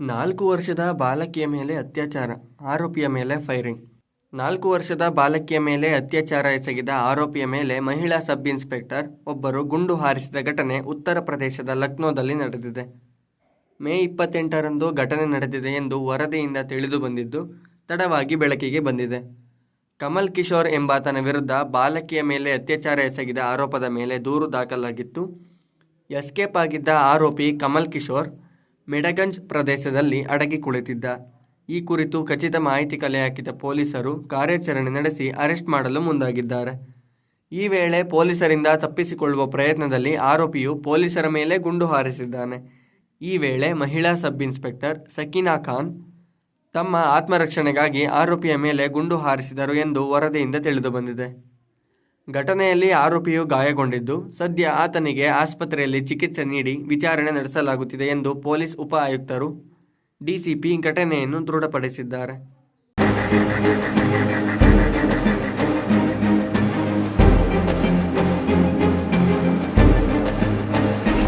ನಾಲ್ಕು ವರ್ಷದ ಬಾಲಕಿಯ ಮೇಲೆ ಅತ್ಯಾಚಾರ, ಆರೋಪಿಯ ಮೇಲೆ ಫೈರಿಂಗ್. ನಾಲ್ಕು ವರ್ಷದ ಬಾಲಕಿಯ ಮೇಲೆ ಅತ್ಯಾಚಾರ ಎಸಗಿದ ಆರೋಪಿಯ ಮೇಲೆ ಮಹಿಳಾ ಸಬ್ ಇನ್ಸ್ಪೆಕ್ಟರ್ ಒಬ್ಬರು ಗುಂಡು ಹಾರಿಸಿದ ಘಟನೆ ಉತ್ತರ ಪ್ರದೇಶದ ಲಕ್ನೋದಲ್ಲಿ ನಡೆದಿದೆ. ಮೇ ಇಪ್ಪತ್ತೆಂಟರಂದು ಘಟನೆ ನಡೆದಿದೆ ಎಂದು ವರದಿಯಿಂದ ತಿಳಿದು ಬಂದಿದ್ದು, ತಡವಾಗಿ ಬೆಳಕಿಗೆ ಬಂದಿದೆ. ಕಮಲ್ ಕಿಶೋರ್ ಎಂಬಾತನ ವಿರುದ್ಧ ಬಾಲಕಿಯ ಮೇಲೆ ಅತ್ಯಾಚಾರ ಎಸಗಿದ ಆರೋಪದ ಮೇಲೆ ದೂರು ದಾಖಲಾಗಿತ್ತು. ಎಸ್ಕೇಪ್ ಆಗಿದ್ದ ಆರೋಪಿ ಕಮಲ್ ಕಿಶೋರ್ ಮಿಡಗಂಜ್ ಪ್ರದೇಶದಲ್ಲಿ ಅಡಗಿ ಕುಳಿತಿದ್ದ. ಈ ಕುರಿತು ಖಚಿತ ಮಾಹಿತಿ ಕಲೆ ಹಾಕಿದ ಪೊಲೀಸರು ಕಾರ್ಯಾಚರಣೆ ನಡೆಸಿ ಅರೆಸ್ಟ್ ಮಾಡಲು ಮುಂದಾಗಿದ್ದಾರೆ. ಈ ವೇಳೆ ಪೊಲೀಸರಿಂದ ತಪ್ಪಿಸಿಕೊಳ್ಳುವ ಪ್ರಯತ್ನದಲ್ಲಿ ಆರೋಪಿಯು ಪೊಲೀಸರ ಮೇಲೆ ಗುಂಡು ಹಾರಿಸಿದ್ದಾನೆ. ಈ ವೇಳೆ ಮಹಿಳಾ ಸಬ್ ಇನ್ಸ್ಪೆಕ್ಟರ್ ಸಕೀನಾ ಖಾನ್ ತಮ್ಮ ಆತ್ಮರಕ್ಷಣೆಗಾಗಿ ಆರೋಪಿಯ ಮೇಲೆ ಗುಂಡು ಹಾರಿಸಿದರು ಎಂದು ವರದಿಯಿಂದ ತಿಳಿದುಬಂದಿದೆ ಘಟನೆಯಲ್ಲಿ ಆರೋಪಿಯು ಗಾಯಗೊಂಡಿದ್ದು, ಸದ್ಯ ಆತನಿಗೆ ಆಸ್ಪತ್ರೆಯಲ್ಲಿ ಚಿಕಿತ್ಸೆ ನೀಡಿ ವಿಚಾರಣೆ ನಡೆಸಲಾಗುತ್ತಿದೆ ಎಂದು ಪೊಲೀಸ್ ಉಪ ಆಯುಕ್ತರು ಡಿಸಿಪಿ ಘಟನೆಯನ್ನು ದೃಢಪಡಿಸಿದ್ದಾರೆ.